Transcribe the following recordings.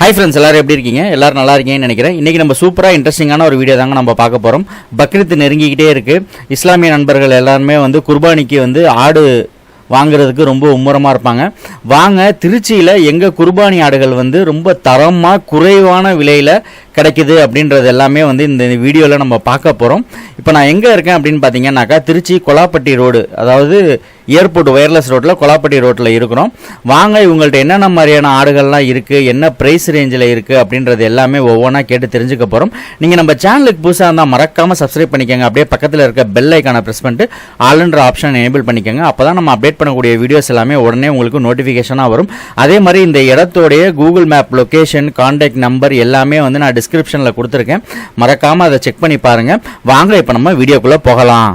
Hi friends எல்லாரும் எப்படி இருக்கீங்க? எல்லாரும் நல்லா இருக்கீங்கன்னு நினைக்கிறேன். இன்றைக்கி நம்ம சூப்பராக இன்ட்ரெஸ்டிங்கான ஒரு வீடியோ தாங்க நம்ம பார்க்க போகிறோம் பக்ரீத் நெருங்கிக்கிட்டே இருக்குது இஸ்லாமிய நண்பர்கள் எல்லாருமே வந்து குர்பானிக்கு வந்து ஆடு வாங்குறதுக்கு ரொம்ப மும்முரமாக இருப்பாங்க. வாங்க திருச்சியில் எங்கள் குர்பானி ஆடுகள் வந்து ரொம்ப தரமாக குறைவான விலையில் கிடைக்குது அப்படின்றது எல்லாமே வந்து இந்த வீடியோவில் நம்ம பார்க்க போகிறோம் இப்போ நான் எங்கே இருக்கேன் அப்படின்னு பார்த்தீங்கன்னாக்கா திருச்சி கொலாப்பட்டி ரோடு அதாவது ஏர்போர்ட் ஒயர்லெஸ் ரோட்டில் கொலாப்பட்டி ரோட்டில் இருக்கிறோம். வாங்க இவங்கள்ட்ட என்னென்ன மாதிரியான ஆடுகள்லாம் இருக்குது என்ன ப்ரைஸ் ரேஞ்சில் இருக்குது அப்படின்றது எல்லாமே ஒவ்வொன்றா கேட்டு தெரிஞ்சுக்க போகிறோம் நீங்கள் நம்ம சேனலுக்கு புதுசாக இருந்தால் மறக்காமல் சப்ஸ்கிரைப் பண்ணிக்கோங்க. அப்படியே பக்கத்தில் இருக்க பெல் ஐக்கானை ப்ரெஸ் பண்ணிட்டு ஆளுன்ற ஆப்ஷன் எனேபிள் பண்ணிக்கோங்க. அப்போ தான் நம்ம அப்டேட் பண்ணக்கூடிய வீடியோஸ் எல்லாமே உடனே உங்களுக்கு நோட்டிஃபிகேஷனாக வரும். அதே மாதிரி இந்த இடத்தோடைய Google map location contact number எல்லாமே வந்து நான் டிஸ்கிரிப்ஷனில் கொடுத்துருக்கேன். மறக்காமல் அதை செக் பண்ணி பாருங்கள் வாங்க இப்போ நம்ம வீடியோக்குள்ளே போகலாம்.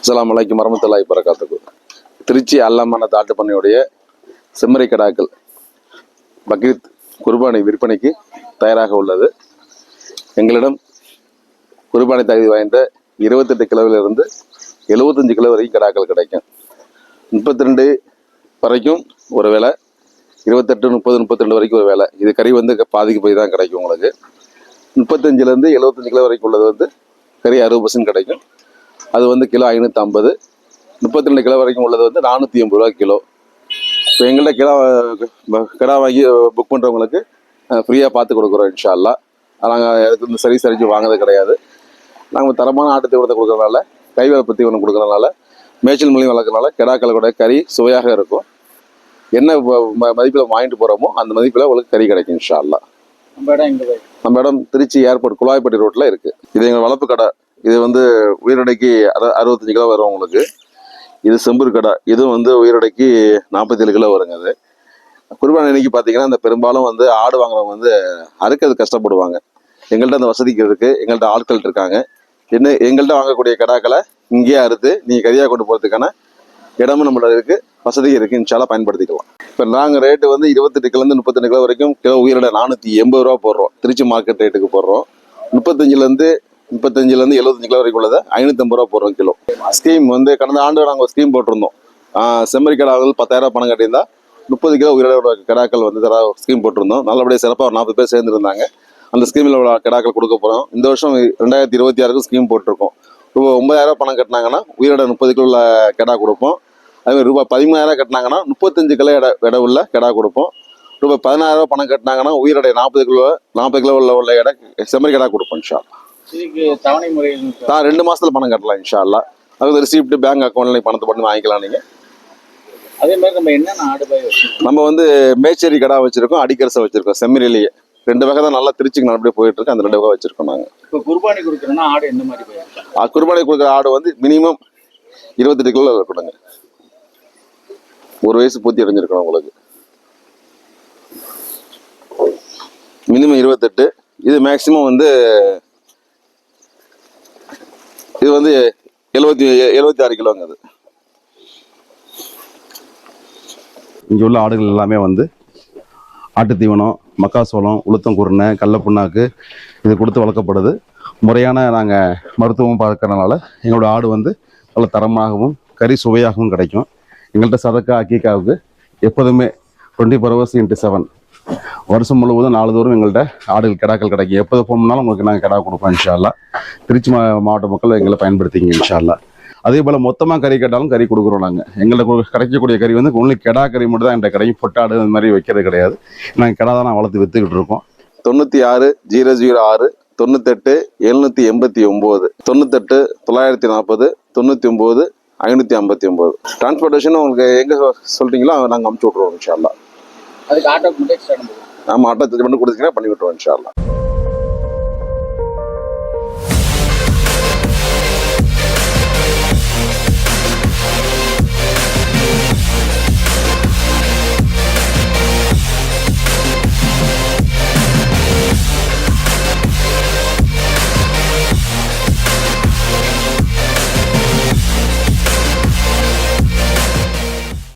அஸ்லாம் அலைக்கும் வரமத்துல்லாஹி பரகாத்துக்கு திருச்சி அல்லாமான தாட்டு பண்ணையுடைய செம்மறி கடாக்கள் பக்ரீத் குர்பானி விற்பனைக்கு தயாராக உள்ளது. எங்களிடம் குர்பானி தகுதி வாய்ந்த இருபத்தெட்டு கிலோவிலிருந்து எழுபத்தஞ்சு கிலோ வரைக்கும் கடாக்கள் கிடைக்கும். முப்பத்தி ரெண்டு வரைக்கும் ஒரு வேலை இருபத்தெட்டு முப்பது முப்பத்தி ரெண்டு வரைக்கும் ஒரு வேலை இது கறி வந்து பாதிக்கு போய் தான் கிடைக்கும் உங்களுக்கு. முப்பத்தஞ்சிலேருந்து எழுபத்தஞ்சு கிலோ வரைக்கும் உள்ளது வந்து கறி அறுபது பர்சன்ட் கிடைக்கும். அது வந்து கிலோ ஐநூற்றி ஐம்பது முப்பத்தி ரெண்டு கிலோ வரைக்கும் உள்ளது வந்து நானூற்றி எண்பது ரூபா கிலோ. இப்போ எங்கள்கிட்ட கிடா கிடா வாங்கி புக் பண்ணுறவங்களுக்கு ஃப்ரீயாக பார்த்து கொடுக்குறோம் இன்ஷா அல்லா நாங்கள் அதுக்கு வந்து சரி சரிஞ்சு வாங்குறது கிடையாது. நாங்கள் தரமான ஆட்டு தீவனத்தை கொடுக்குறதுனால கை பற்றி ஒன்று கொடுக்குறதுனால மேய்ச்சல் மூலியம் கிடாக்களை கிடாக்களோட கறி சுவையாக இருக்கும். என்ன மதிப்பில் வாங்கிட்டு போகிறோமோ அந்த மதிப்பில் உங்களுக்கு கறி கிடைக்கும் இன்ஷா அல்லா நம்ம இடம் எங்கே நம்ம இடம் திருச்சி ஏர்போர்ட் குழாய்பட்டி ரோட்டில் இருக்குது இது எங்கள் வளர்ப்பு கடை. இது வந்து உயிரடைக்கு அறு அறுபத்தஞ்சு கிலோ வரும் உங்களுக்கு. இது செம்பூர் கடை. இதுவும் வந்து உயிரடைக்கு நாற்பத்தேழு கிலோ வருங்க அது. குர்பானி அன்னைக்கு பார்த்தீங்கன்னா இந்த பெரும்பாலும் வந்து ஆடு வாங்குறவங்க வந்து அறுக்கிறது கஷ்டப்படுவாங்க. எங்கள்கிட்ட அந்த வசதிக்கு இருக்கு. எங்கள்கிட்ட ஆட்கள் இருக்காங்க. என்ன எங்கள்கிட்ட வாங்கக்கூடிய கடாக்களை இங்கேயே அறுத்து நீங்கள் கரியாக கொண்டு போகிறதுக்கான இடமும் நம்மள இருக்கு. வசதி இருக்கு பயன்படுத்திக்கலாம். இப்போ நாங்கள் ரேட்டு வந்து இருபத்தெட்டுலேருந்து முப்பத்தெட்டு முப்பத்தெண்டு கிலோ வரைக்கும் கிலோ உயிரிட நானூற்றி எண்பது ரூபா போடுறோம். திருச்சி மார்க்கெட் ரேட்டுக்கு போடுறோம். முப்பத்தஞ்சுலேருந்து முப்பத்தஞ்சுலேருந்து எழுபத்தஞ்சு கிலோ வரைக்கும் உள்ளதை ஐநூற்றம்பது ரூபா போடுறோம் கிலோ. ஸ்கீம் வந்து கடந்த ஆண்டு நாங்கள் ஸ்கீம் போட்டிருந்தோம். செம்மறி கடாக்கள் பத்தாயிரம் பணம் கட்டியிருந்தா முப்பது கிலோ உயிரோட கடாக்கள் வந்து தர ஸ்கீம் போட்டிருந்தோம். நல்லபடியாக சிறப்பாக ஒரு நாற்பது பேர் சேர்ந்துருந்தாங்க. அந்த ஸ்கீமில் உள்ள கடாக்கள் கொடுக்க போகிறோம் இந்த வருஷம் ரெண்டாயிரத்தி இருபத்தி ஆறுக்கும் ஸ்கீம் போட்டிருக்கோம். ரூபாய் ஒன்பதாயிரம் பணம் கட்டினாங்கன்னா உயிரோட முப்பது கிலோ உள்ள கெடா கொடுப்போம். அதே மாதிரி ரூபாய் பதிமூணாயிரம் கட்டினாங்கன்னா முப்பத்தஞ்சு கிலோ எடை எடை உள்ள கெடா கொடுப்போம். ரூபாய் பதினாயிரம் பணம் கட்டினாங்கன்னா உயிரோட நாற்பது கிலோ நாற்பது கிலோ உள்ள உள்ள எடை செம்மறி கெடா கொடுப்போம் இன்ஷா தவணை முறையில் ரெண்டு மாசத்துல பணம் கட்டலாம் இன்ஷா அல்லா அது ரிசீப்ட் பேங்க் அக்கௌண்ட்ல பணத்தை பண்ணி வாங்கிக்கலாம் நீங்க. அதே மாதிரி நம்ம என்னென்ன ஆடு நம்ம வந்து மேச்சேரி கடை வச்சிருக்கோம் அடிக்கரசை வச்சிருக்கோம் செம்மறிலேயே ரெண்டு வகை தான் நல்லா திருச்சிக்கு நல்லபடியாக போயிட்டு இருக்கு அந்த ரெண்டு வகை வச்சிருக்கோம் நாங்க. இப்போ குர்பானி கொடுக்குறோன்னா ஆடு எந்த மாதிரி குர்பானி கொடுக்குற ஆடு வந்து மினிமம் இருபத்தெட்டு கிலோ இருக்கணுங்க ஒரு வயசு பூர்த்தி அடைஞ்சிருக்கணும் உங்களுக்கு. மினிமம் இருபத்தெட்டு. இது மேக்சிமம் வந்து இது வந்து எழுபத்தி எழுபத்தி ஆறு கிலோங்க அது. இங்கே உள்ள ஆடுகள் எல்லாமே வந்து ஆட்டு தீவனம் மக்காசோளம் உளுத்தம் குருணை கடல புண்ணாக்கு இது கொடுத்து வளர்க்கப்படுது. முறையான நாங்கள் மருத்துவம் பார்க்கறதுனால எங்களோட ஆடு வந்து நல்ல தரமாகவும் கறி சுவையாகவும் கிடைக்கும். எங்கள்கிட்ட சதக்கா அக்கீக்காவுக்கு எப்போதுமே twenty four hours into seven வருஷம் முழுவதும் நாலு தூரம் எங்கள்கிட்ட ஆடுகள் கிடாக்கள் கிடைக்கும். எப்போது போகணும்னாலும் உங்களுக்கு நாங்கள் கிடா கொடுப்போம் இன்ஷால்லா திருச்சி மா மாவட்ட மக்கள் எங்களை பயன்படுத்திங்க இன்ஷால்லா அதே போல் மொத்தமாக கறி கேட்டாலும் கறி கொடுக்குறோம் நாங்கள் எங்கள்கிட்ட கிடைக்கக்கூடிய கறி வந்து ஒன்லி கெடா கறி மட்டும் தான் எங்கள்கிட்ட கிடைக்கும். பொட்டாடு அந்த மாதிரி வைக்கிறது கிடையாது. நாங்கள் கெடா தான் நான் வளர்த்து விற்றுக்கிட்டு இருக்கோம். தொண்ணூற்றி ஆறு ஜீரோ ஜீரோ ஆறு தொண்ணூத்தெட்டு எழுநூற்றி எண்பத்தி ஒம்பது தொண்ணூத்தெட்டு தொள்ளாயிரத்தி நாற்பது தொண்ணூற்றி ஒம்பது ஐநூற்றி ஐம்பத்தி ஒம்பது டிரான்ஸ்போர்ட்டேஷன் உங்களுக்கு எங்கே சொல்கிறீங்களோ நாங்கள் அமுச்சு விட்ருவோம் இன்ஷால்லா அதுக்கு ஆட்டோ நம்ம அட்டை மட்டும் கொடுத்தீங்கன்னா பண்ணி விட்ருவோம் இன்ஷால்லா